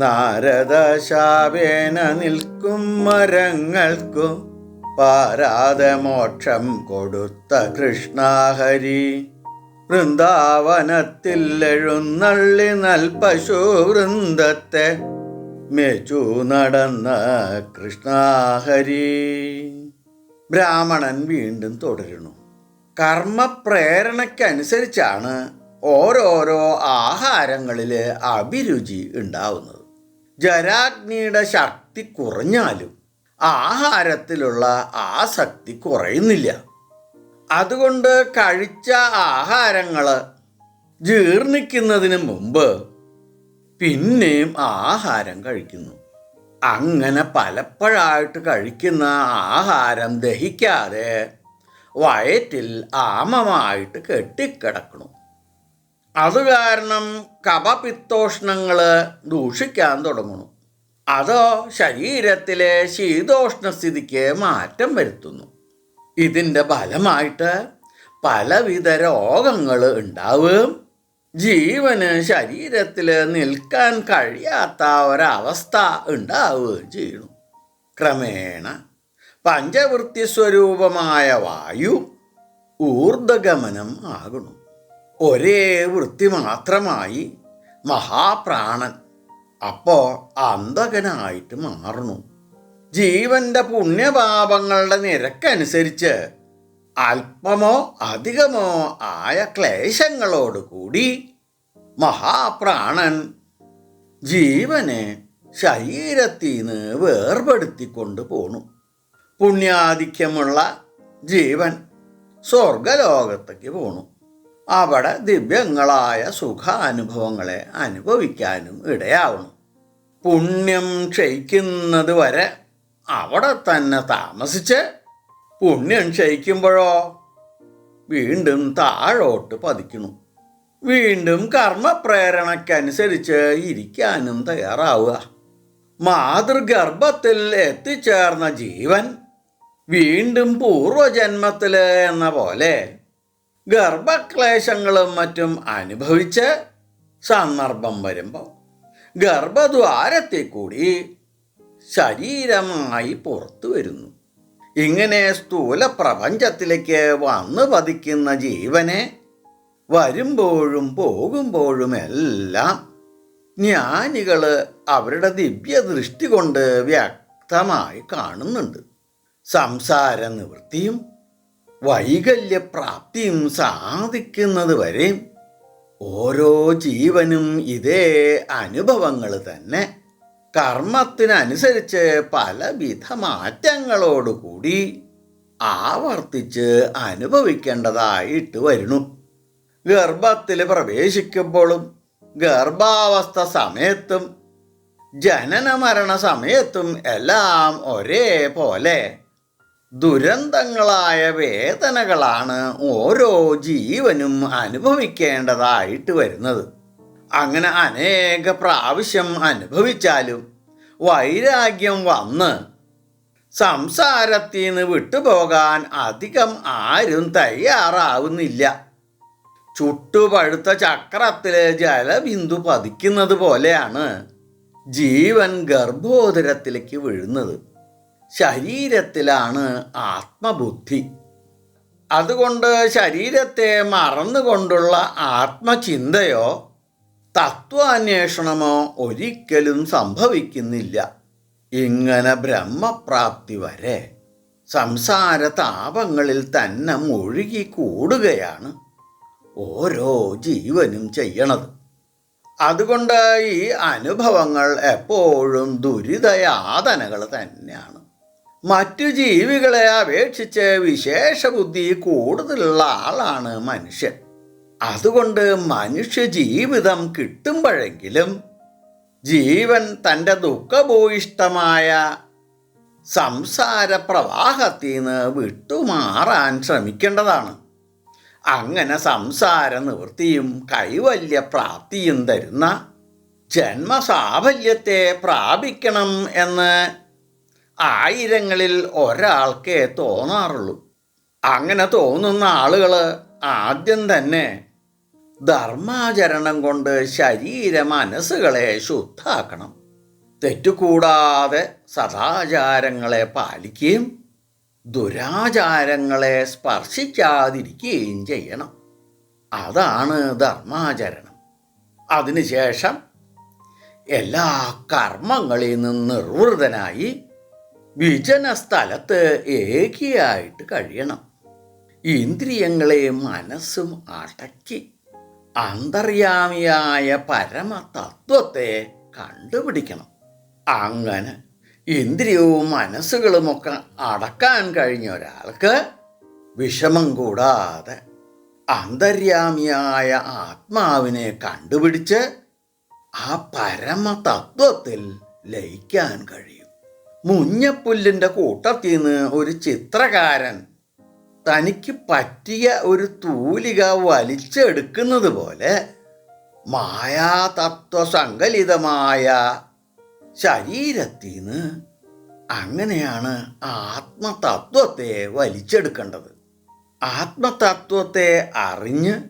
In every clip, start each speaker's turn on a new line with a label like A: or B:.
A: നാരദശാവേന നിൽക്കും മരങ്ങൾക്കു പാരാതെ മോക്ഷം കൊടുത്ത കൃഷ്ണാഹരി. വൃന്ദാവനത്തിൽ എഴുന്നള്ളി നൽ പശു വൃന്ദത്തെ മേച്ചു നടന്ന കൃഷ്ണാഹരി. ബ്രാഹ്മണൻ വീണ്ടും തുടരുന്നു. കർമ്മപ്രേരണയ്ക്കനുസരിച്ചാണ് ഓരോരോ ആഹാരങ്ങളിൽ അഭിരുചി ഉണ്ടാവുന്നത്. ജരാഗ്നിയുടെ ശക്തി കുറഞ്ഞാലും ആഹാരത്തിലുള്ള ആസക്തി കുറയുന്നില്ല. അതുകൊണ്ട് കഴിച്ച ആഹാരങ്ങൾ ജീർണിക്കുന്നതിന് മുമ്പ് പിന്നെയും ആഹാരം കഴിക്കുന്നു. അങ്ങനെ പലപ്പോഴായിട്ട് കഴിക്കുന്ന ആഹാരം ദഹിക്കാതെ വയറ്റിൽ ആമമായിട്ട് കെട്ടിക്കിടക്കണം അത് കാരണം കപപിത്തോഷ്ണങ്ങൾ ദൂഷിക്കാൻ തുടങ്ങുന്നു. അതോ ശരീരത്തിലെ ശീതോഷ്ണസ്ഥിതിക്ക് മാറ്റം വരുത്തുന്നു. ഇതിന്റെ ഫലമായിട്ട് പലവിധ രോഗങ്ങൾ ഉണ്ടാവുകയും ജീവന് ശരീരത്തിൽ നിൽക്കാൻ കഴിയാത്ത ഒരവസ്ഥ ഉണ്ടാവുകയും ചെയ്യുന്നു. ക്രമേണ പഞ്ചവൃത്തി സ്വരൂപമായ വായു ഊർദ്ധഗമനം ആകുന്നു. ഒരേ വൃത്തി മാത്രമായി മഹാപ്രാണൻ. അപ്പോൾ അന്ധകനായിട്ട് മാറുന്നു. ജീവന്റെ പുണ്യപാപങ്ങളുടെ നിരക്കനുസരിച്ച് അല്പമോ അധികമോ ആയ ക്ലേശങ്ങളോട് കൂടി മഹാപ്രാണൻ ജീവനെ ശരീരത്തിൽ നിന്ന് വേർപെടുത്തിക്കൊണ്ട് പോണു. പുണ്യാധിക്യമുള്ള ജീവൻ സ്വർഗലോകത്തേക്ക് പോണു. അവിടെ ദിവ്യങ്ങളായ സുഖാനുഭവങ്ങളെ അനുഭവിക്കാനും ഇടയാവണം പുണ്യം ക്ഷയിക്കുന്നത് വരെ അവിടെ തന്നെ താമസിച്ച് പുണ്യം ക്ഷയിക്കുമ്പോഴോ? വീണ്ടും താഴോട്ട് പതിക്കുന്നു. വീണ്ടും കർമ്മപ്രേരണയ്ക്കനുസരിച്ച് ഇരിക്കാനും തയ്യാറാവുക. മാതൃഗർഭത്തിൽ എത്തിച്ചേർന്ന ജീവൻ വീണ്ടും പൂർവജന്മത്തിൽ എന്ന പോലെ ഗർഭക്ലേശങ്ങളും മറ്റും അനുഭവിച്ച് സന്ദർഭം വരുമ്പോൾ ഗർഭദ്വാരത്തിൽ കൂടി ശരീരമായി പുറത്തു വരുന്നു. ഇങ്ങനെ സ്ഥൂല പ്രപഞ്ചത്തിലേക്ക് വന്നു പതിക്കുന്ന ജീവനെ വരുമ്പോഴും പോകുമ്പോഴും എല്ലാം ജ്ഞാനികൾ അവരുടെ ദിവ്യ ദൃഷ്ടി കൊണ്ട് വ്യക്തമായി കാണുന്നുണ്ട്. സംസാര നിവൃത്തിയും വൈകല്യപ്രാപ്തിയും സാധിക്കുന്നത് വരെ ഓരോ ജീവനും ഇതേ അനുഭവങ്ങൾ തന്നെ. കർമ്മത്തിനനുസരിച്ച് പലവിധ മാറ്റങ്ങളോടുകൂടി ആവർത്തിച്ച് അനുഭവിക്കേണ്ടതായിട്ട് വരുന്നു. ഗർഭത്തിൽ പ്രവേശിക്കുമ്പോഴും ഗർഭാവസ്ഥ സമയത്തും ജനന മരണ സമയത്തും എല്ലാം ഒരേപോലെ ദുരന്തങ്ങളായ വേദനകളാണ് ഓരോ ജീവനും അനുഭവിക്കേണ്ടതായിട്ട് വരുന്നത്. അങ്ങനെ അനേക പ്രാവശ്യം അനുഭവിച്ചാലും വൈരാഗ്യം വന്ന് സംസാരത്തിൽ നിന്ന് വിട്ടുപോകാൻ അധികം ആരും തയ്യാറാവുന്നില്ല. ചുട്ടുപഴുത്ത ചക്രത്തിൽ ജലബിന്ദു പതിക്കുന്നത് പോലെയാണ് ജീവൻ ഗർഭോദരത്തിലേക്ക് വീഴുന്നത്. ശരീരത്തിലാണ് ആത്മബുദ്ധി. അതുകൊണ്ട് ശരീരത്തെ മറന്നുകൊണ്ടുള്ള ആത്മചിന്തയോ തത്വാന്വേഷണമോ ഒരിക്കലും സംഭവിക്കുന്നില്ല. ഇങ്ങനെ ബ്രഹ്മപ്രാപ്തി വരെ സംസാര താപങ്ങളിൽ തന്നെ മുഴുകി കൂടുകയാണ് ഓരോ ജീവനും ചെയ്യണത്. അതുകൊണ്ട് ഈ അനുഭവങ്ങൾ എപ്പോഴും ദുരിതയാതനകൾ തന്നെയാണ്. മറ്റു ജീവികളെ അപേക്ഷിച്ച് വിശേഷ ബുദ്ധി കൂടുതലുള്ള ആളാണ് മനുഷ്യൻ. അതുകൊണ്ട് മനുഷ്യ ജീവിതം കിട്ടുമ്പോഴെങ്കിലും ജീവൻ തന്റെ ദുഃഖഭൂയിഷ്ടമായ സംസാര പ്രവാഹത്തിൽ നിന്ന് വിട്ടുമാറാൻ ശ്രമിക്കേണ്ടതാണ്. അങ്ങനെ സംസാര നിവൃത്തിയും കൈവല്യ പ്രാപ്തിയും തരുന്ന ജന്മസാഫല്യത്തെ പ്രാപിക്കണം എന്ന് ആയിരങ്ങളിൽ ഒരാൾക്കേ തോന്നാറുള്ളൂ. അങ്ങനെ തോന്നുന്ന ആളുകൾ ആദ്യം തന്നെ ധർമാചരണം കൊണ്ട് ശരീര മനസ്സുകളെ ശുദ്ധാക്കണം. തെറ്റുകൂടാതെ സദാചാരങ്ങളെ പാലിക്കുകയും ദുരാചാരങ്ങളെ സ്പർശിക്കാതിരിക്കുകയും ചെയ്യണം. അതാണ് ധർമാചരണം. അതിനുശേഷം എല്ലാ കർമ്മങ്ങളിൽ നിന്ന് നിർവൃതനായി വിജന സ്ഥലത്ത് ഏകിയായിട്ട് കഴിയണം. ഇന്ദ്രിയങ്ങളെ മനസ്സും അടക്കി അന്തർയാമിയായ പരമതത്വത്തെ കണ്ടുപിടിക്കണം. അങ്ങനെ ഇന്ദ്രിയവും മനസ്സുകളുമൊക്കെ അടക്കാൻ കഴിഞ്ഞ ഒരാൾക്ക് വിഷമം കൂടാതെ അന്തര്യാമിയായ ആത്മാവിനെ കണ്ടുപിടിച്ച് ആ പരമതത്വത്തിൽ ലയിക്കാൻ കഴിയും. മുഞ്ഞപ്പുല്ലിന്റെ കൂട്ടത്തിൽ നിന്ന് ഒരു ചിത്രകാരൻ തനിക്ക് പറ്റിയ ഒരു തൂലിക വലിച്ചെടുക്കുന്നത് പോലെ മായാതത്വസങ്കലിതമായ ശരീരത്തിൽ നിന്ന് അങ്ങനെയാണ് ആത്മതത്വത്തെ വലിച്ചെടുക്കേണ്ടത്. ആത്മതത്വത്തെ അറിഞ്ഞ്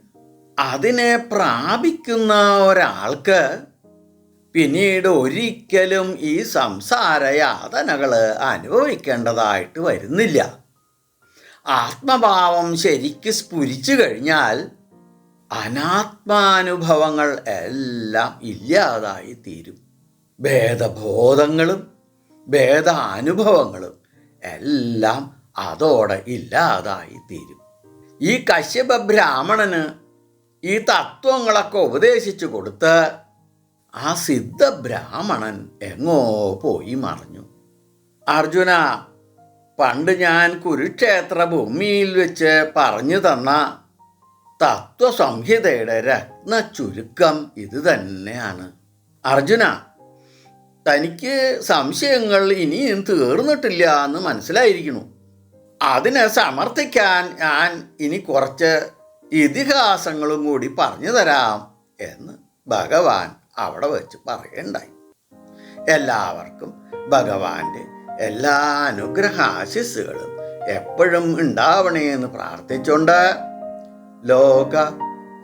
A: അതിനെ പ്രാപിക്കുന്ന ഒരാൾക്ക് പിന്നീട് ഒരിക്കലും ഈ സംസാര യാതനകൾ അനുഭവിക്കേണ്ടതായിട്ട് വരുന്നില്ല. ആത്മഭാവം ശരിക്ക് സ്ഫുരിച്ചു കഴിഞ്ഞാൽ അനാത്മാനുഭവങ്ങൾ എല്ലാം ഇല്ലാതായി തീരും. ഭേദബോധങ്ങളും ഭേദാനുഭവങ്ങളും എല്ലാം അതോടെ ഇല്ലാതായി തീരും. ഈ കശ്യപ ബ്രാഹ്മണന് ഈ തത്വങ്ങളൊക്കെ ഉപദേശിച്ചു കൊടുത്ത് ആ സിദ്ധ ബ്രാഹ്മണൻ എങ്ങോ പോയി മറിഞ്ഞു. അർജുന പണ്ട് ഞാൻ കുരുക്ഷേത്ര ഭൂമിയിൽ വെച്ച് പറഞ്ഞു തന്ന തത്വസംഹിതയുടെ രത്ന ചുരുക്കം ഇത് തന്നെയാണ്. അർജുന തനിക്ക് സംശയങ്ങൾ ഇനിയും തീർന്നിട്ടില്ല എന്ന് മനസ്സിലായിരിക്കുന്നു. അതിനെ സമർത്ഥിക്കാൻ ഞാൻ ഇനി കുറച്ച് ഇതിഹാസങ്ങളും കൂടി പറഞ്ഞു തരാം എന്ന് ഭഗവാൻ അവിടെ വെച്ച് പറയുണ്ടായി. എല്ലാവർക്കും ഭഗവാന്റെ എല്ലാ അനുഗ്രഹ ആശിസ്സുകളും എപ്പോഴും ഉണ്ടാവണേ എന്ന് പ്രാർത്ഥിച്ചുകൊണ്ട് ലോക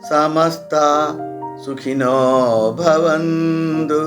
A: സമസ്ത സുഖിനോ ഭവന്തു.